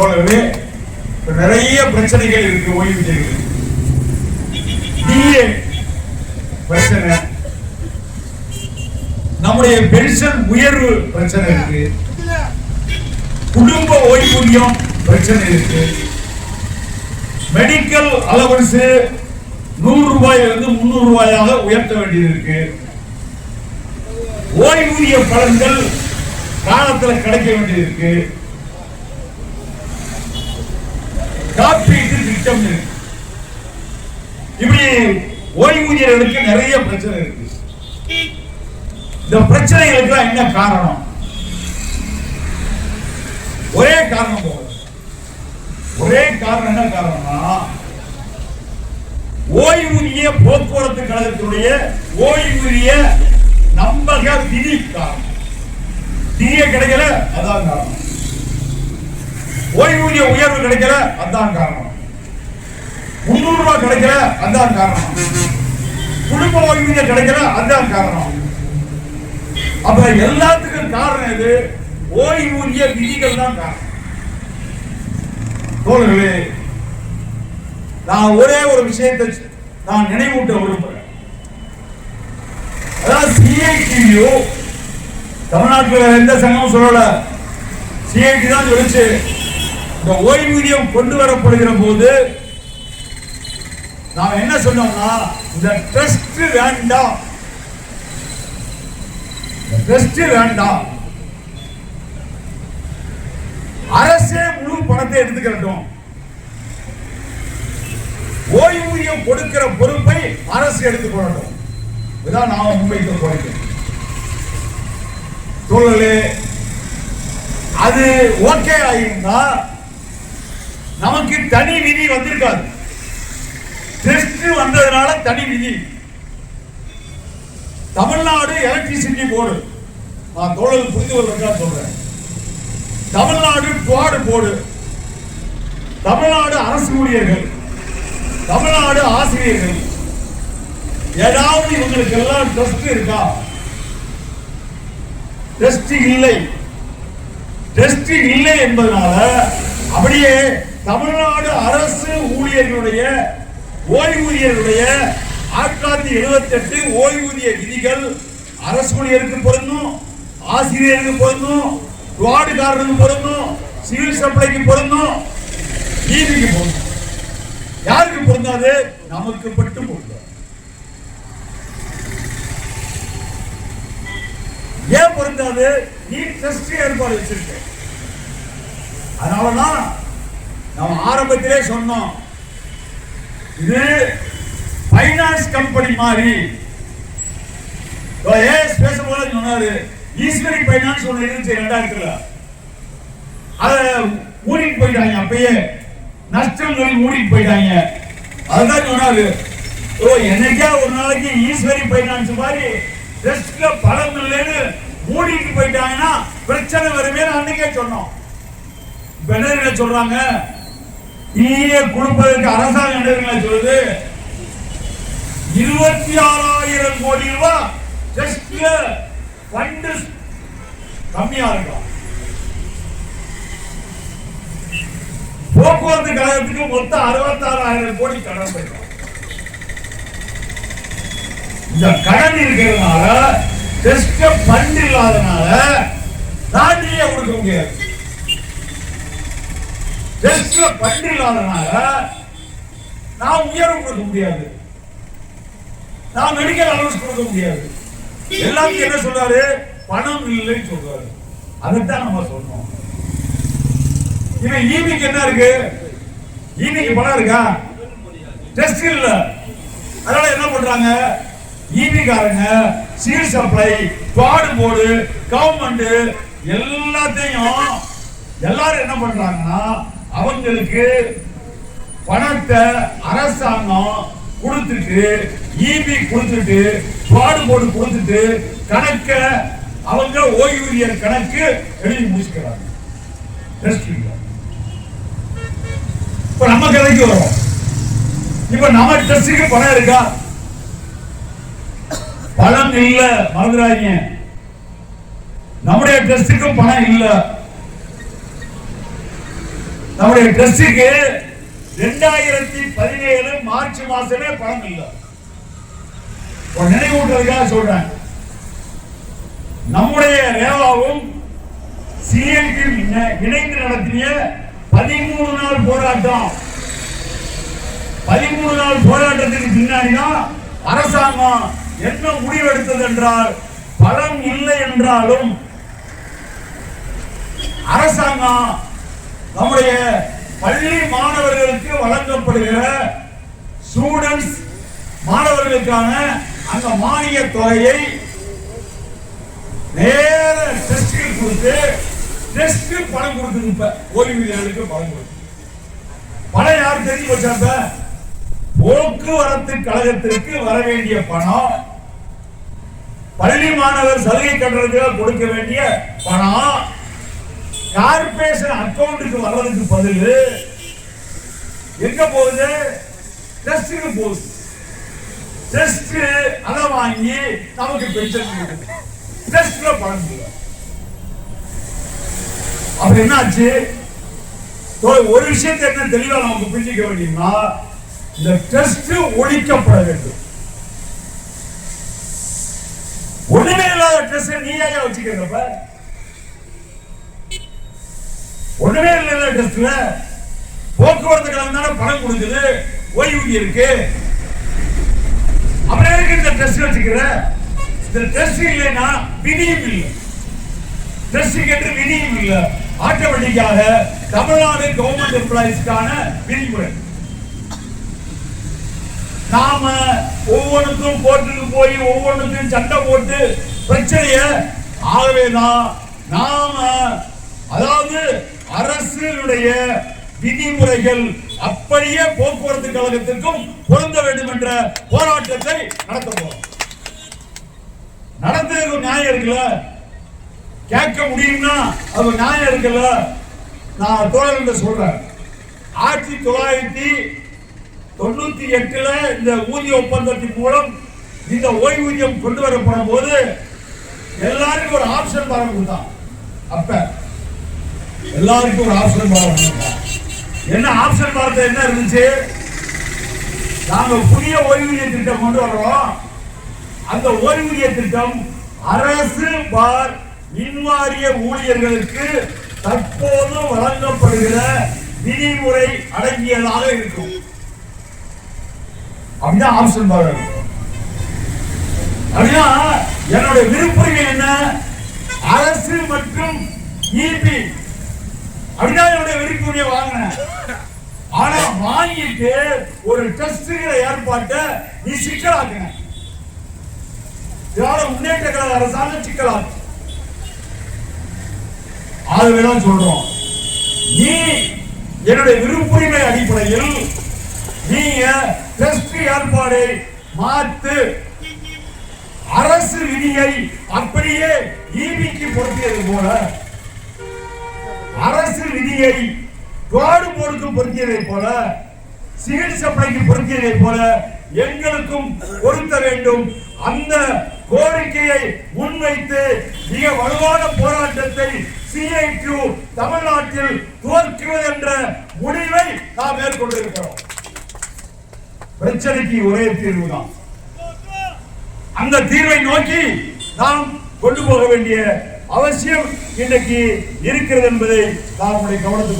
போலவே நிறைய பிரச்சனைகள் இருக்கு ஓய்வூதியர்கள் டிஏ பிரச்சனை. நம்முடைய பென்ஷன் உயர்வு பிரச்சனை இருக்கு. குடும்ப ஓய்வூதியம் பிரச்சனை இருக்கு. மெடிக்கல் அலவன்ஸ் நூறு ரூபாயிலிருந்து முன்னூறு ரூபாயாக உயர்த்த வேண்டியது இருக்கு. ஓய்வூதிய பலன்கள் காலத்துல கிடைக்க வேண்டியது இருக்கு. காப்பீட்டு திட்டம் இருக்கு. இப்படி ஓய்வூதியர்களுக்கு நிறைய பிரச்சனை இருக்கு. இந்த பிரச்சனைகளுக்கு என்ன காரணம்? ஒரே காரணம் போகும் ஒரே காரணம் என்ன காரணம்னா ஓய்வூதிய போக்குவரத்து கழகத்தினுடைய ஓய்வூதிய நம்பக விதி காரணம். டிஏ கிடைக்கல அதான் காரணம். ஓய்வூதிய உயர்வு கிடைக்கல அதான் காரணம். முன்னூறு ரூபாய் கிடைக்கல அதான் காரணம். குடும்ப ஓய்வூதியம் கிடைக்கல அதான் காரணம். அப்ப எல்லாத்துக்கும் காரணம் எது? ஓய்வூதிய விதிகள் தான் காரணம். தோழர்களே நான் ஒரே ஒரு விஷயத்தை நான் நினைவூட்ட விரும்புகிறேன் அதாவது சிஐடியோ தமிழ்நாட்டில் எந்த சங்கமும் சொல்லல. சிஐடி தான் சொல்லிச்சு. இந்த ஓய்வூதியம் கொண்டு வரப்படுகிற போது நாம் என்ன சொன்னோம்னா இந்த ட்ரஸ்ட் வேண்டாம். ட்ரஸ்ட் வேண்டாம். அரசே முழு பணத்தை எடுத்துக்கிறட்டும் ஓய்வூதியம் கொடுக்கிற பொறுப்பை அரசு எடுத்துக்கொள்ளட்டும் இதான் நாம முன்வைத்த கோரிக்கை. தோழர்களே அது ஓகே ஆகியிருந்தா நமக்கு தனி விதி வந்திருக்காது. டெஸ்ட் வந்ததுனால தனி விதி. தமிழ்நாடு எலக்ட்ரிசிட்டி போர்டு நான் தோழல் புரிந்து கொள்வதற்காக சொல்றேன். தமிழ்நாடு குவாடு போர்டு தமிழ்நாடு அரசு ஊழியர்கள். தமிழ்நாடு ஆசிரியர்கள். ஏதாவது இவங்களுக்கு எல்லாம் டெஸ்ட் இருக்கா? டெஸ்ட் இல்லை. டெஸ்ட் இல்லை என்பதனால அப்படியே தமிழ்நாடு அரசு ஊழியர்களுடைய ஓய்வூதியர்களுடைய ஆயிரத்தி தொள்ளாயிரத்தி எழுபத்தி எட்டு ஓய்வூதிய விதிகள் அரசு ஊழியருக்கு பொருந்தும் ஆசிரியருக்கு பொருந்தும் வார்டுக்காரருக்கு பொருந்தும் சிவில் சப்ளைக்கு பொருந்தும் நீதிக்கு பொருந்தும். யாருக்கு பொருந்தாது நமக்கு மட்டும் பொருந்தாது ஏன் பொருந்தாது? நீ ட்ரஸ்ட் ஏற்பாடு வச்சிருக்க அதனாலதான் நம்ம ஆரம்பத்திலே சொன்னோம். இது பைனான்ஸ் கம்பெனி மாதிரி. ஏஎஸ் பேசும்போது சொன்னாரு ஈஸ்வரி பைனான்ஸ் ஒன்று இருந்துச்சு ரெண்டாயிரத்துல அதை மூடிட்டு போயிட்டாங்க அப்பயே நஷ்டங்கள் மூடிட்டு போயிட்டாங்க. அதுதான் சொன்னாரு. ஓ என்னைக்கா ஒரு நாளைக்கு ஈஸ்வரி பைனான்ஸ் மாதிரி ரெஸ்ட்ல பலம் இல்லைன்னு மூடிட்டு போயிட்டாங்கன்னா பிரச்சனை வருமே அன்னைக்கே சொன்னோம். இப்ப என்ன சொல்றாங்க? நீயே கொடுப்பதற்கு அரசாங்கம் என்ன சொல்லுது. இருபத்தி ஆறாயிரம் கோடி ரூபாய் டெஸ்ட்ல ஃபண்டு கம்மியா இருக்கும் போக்குவரத்து கழகத்துக்கு மொத்தம் அறுபத்தாறாயிரம் கோடி கடன் பெறும் இந்த கடன் இருக்கிறதுனால டெஸ்ட் ஃபண்ட் இல்லாதனால நாட்டிலேயே கொடுக்க முடியாது. டெஸ்ட்ல ஃபண்ட் இல்லாதனால நான் உயர்வு கொடுக்க முடியாது. நான் மெடிக்கல் அலவன்ஸ் கொடுக்க முடியாது. எல்லாத்துக்கும் என்ன சொல்றாரு? பணம் இல்லைன்னு சொல்றாரு. அதைத்தான் நம்ம சொன்னோம். இவன் ஈபிக்கு என்ன இருக்கு? ஈபிக்கு பணம் இருக்கா? டெஸ்ட் இல்ல. அதனால என்ன பண்றாங்க? ஈபி காரங்க சீல் சப்ளை பாடு போர்டு கவர்மெண்ட் எல்லாத்தையும் எல்லாரும் என்ன பண்றாங்கன்னா அவங்களுக்கு பணத்தை அரசாங்கம் கொடுத்துட்டு ஈபி கொடுத்துட்டு பாடு போர்டு கொடுத்துட்டு கணக்க அவங்க ஓய்வூதியர் கணக்கு எழுதி முடிச்சுக்கிறாங்க. இப்ப நம்ம கதைக்கு வரும். இப்ப நம்ம டெஸ்டுக்கு பணம் இருக்கா? பணம் இல்ல மறந்துடாதீங்க நம்முடைய டெஸ்டுக்கு பணம் இல்ல. நம்முடைய ட்ரஸ்டுக்கு ரெண்டாயிரத்தி பதினேழு மார்ச் மாசமே பணம் இல்லை. ஒரு நினைவூட்டுறதுக்காக சொல்றேன். நம்முடைய ரேவாவும் சிஎல்பி இணைந்து நடத்திய பதிமூணு நாள் போராட்டம். பதிமூணு நாள் போராட்டத்துக்கு பின்னாடிதான் அரசாங்கம் என்ன முடிவெடுத்தது என்றால் பலம் இல்லை என்றாலும் அரசாங்கம் நம்முடைய பள்ளி மாணவர்களுக்கு வழங்கப்படுகிற ஸ்டூடெண்ட்ஸ் மாணவர்களுக்கான அந்த மானிய தொகையை நேர டெஸ்டில் கொடுத்து டெஸ்ட் பணம் கொடுக்குது இப்ப. ஓய்வூதியர்களுக்கு பணம் கொடுக்குது. பணம் யார் தெரிஞ்சு வச்சாப்ப போக்குவரத்து கழகத்திற்கு வர வேண்டிய பணம் பள்ளி மாணவர் சலுகை கட்டணத்தில் கொடுக்க வேண்டிய பணம் கார்பரேஷன் அக்கௌண்ட்டுக்கு வர்றதுக்கு பதில்? எங்க போகுது? டெஸ்டுக்கு போகுது. டெஸ்ட் அதை வாங்கி நமக்கு பென்ஷன் டெஸ்ட்ல பணம் அப்ப என்ன ஆச்சு ஒரு விஷயத்தை என்ன தெளிவா நமக்கு புரிஞ்சிக்க வேண்டியதுன்னா இந்த டெஸ்ட் ஒழிக்கப்பட வேண்டும். ஒண்ணுமே இல்லாத டெஸ்ட் நீ வச்சுக்கிறப்ப? ஒண்ணுமே இல்லாத டெஸ்ட்ல போக்குவரத்து கழகம் தானே பணம் கொடுக்குது. ஓய்வூதியம் இருக்கு. அப்புறம் எதுக்கு இந்த டெஸ்ட் வச்சுக்கிற? இந்த டெஸ்ட் இல்லைன்னா விதியும் இல்லை. டெஸ்ட் என்று விதியும் இல்லை. ஆட்டோமேட்டிக்காக தமிழ்நாடு கவர்மெண்ட் எம்ப்ளாயிஸ்க்கான விதிமுறை. நாம ஒவ்வொன்றுக்கும் கோர்ட்டுக்கு போய் ஒவ்வொன்றுக்கும் சண்டை போட்டு பிரச்சனைய ஆகவேதான் நாம அதாவது அரசினுடைய விதிமுறைகள் அப்படியே போக்குவரத்து கழகத்திற்கும் பொருந்த வேண்டும் என்ற போராட்டத்தை நடத்த போறோம் நடத்துறதுக்கு நியாயம் இருக்குல்ல கேட்க முடியும்னா அது நியாயம் இருக்குல்ல நான் தோழர்கள் சொல்றேன். ஆயிரத்தி தொள்ளாயிரத்தி தொண்ணூத்தி எட்டுல இந்த ஊதிய ஒப்பந்தத்தின் மூலம் இந்த ஓய்வூதியம் கொண்டு வரப்படும் போது எல்லாருக்கும் ஒரு ஆப்ஷன் பலம் கொடுத்தான் அப்ப எல்லாருக்கும் ஒரு ஆப்ஷன் பலம் என்ன ஆப்ஷன் பார்த்த என்ன இருந்துச்சு? நாங்க புதிய ஓய்வூதிய திட்டம் கொண்டு வர்றோம். அந்த ஓய்வூதிய திட்டம் அரசு பார் மின்வாரிய ஊழியர்களுக்கு தற்போது வழங்கப்படுகிற விதிமுறை அடங்கியதாக இருக்கும். அப்படிதான் ஆப்ஷன் பார் அப்படின்னா என்னுடைய விருப்பங்கள் என்ன? அரசு மற்றும் இபி அப்படின்னா என்னுடைய விருப்புரிமையை வாங்கினேன். ஆனா வாங்கிட்டு ஒரு டெஸ்ட்ங்கிற ஏற்பாட்டை நீ சிக்கலாக்குன. இதனால முன்னேற்ற கழக அரசாங்கம் சிக்கலாக்கு. ஆகவேதான் சொல்றோம். நீ என்னுடைய விருப்புரிமை அடிப்படையில் நீங்க டெஸ்ட் ஏற்பாடை மாத்து அரசு விதியை அப்படியே ஈபிக்கு பொருத்தியது போல அரசு நிதியை ரோடு போர்டுக்கு பொருத்தியதை போல சிவில் சப்ளைக்கு பொருத்தியதை போல எங்களுக்கும் பொருத்த வேண்டும். அந்த கோரிக்கையை முன்வைத்து மிக வலுவான போராட்டத்தை சிஐடியு தமிழ்நாட்டில் துவக்குவது என்ற முடிவை நாம் மேற்கொண்டிருக்கிறோம். பிரச்சனைக்கு ஒரே தீர்வுதான். அந்த தீர்வை நோக்கி நாம் கொண்டு போக வேண்டிய அவசியம் இன்றைக்கு இருக்கிறது என்பதை நாம் உங்களுடைய கவனத்துக்கு